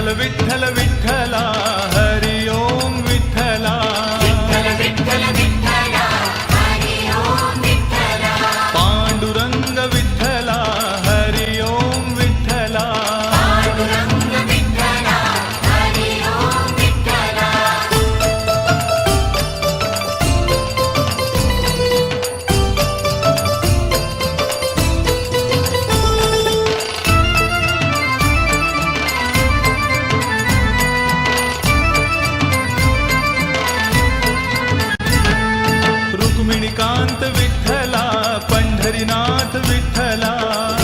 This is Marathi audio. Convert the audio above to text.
విఠల విఠల విఠలా. मिणिकांत विठ्ठला पंढरीनाथ विठ्ठला.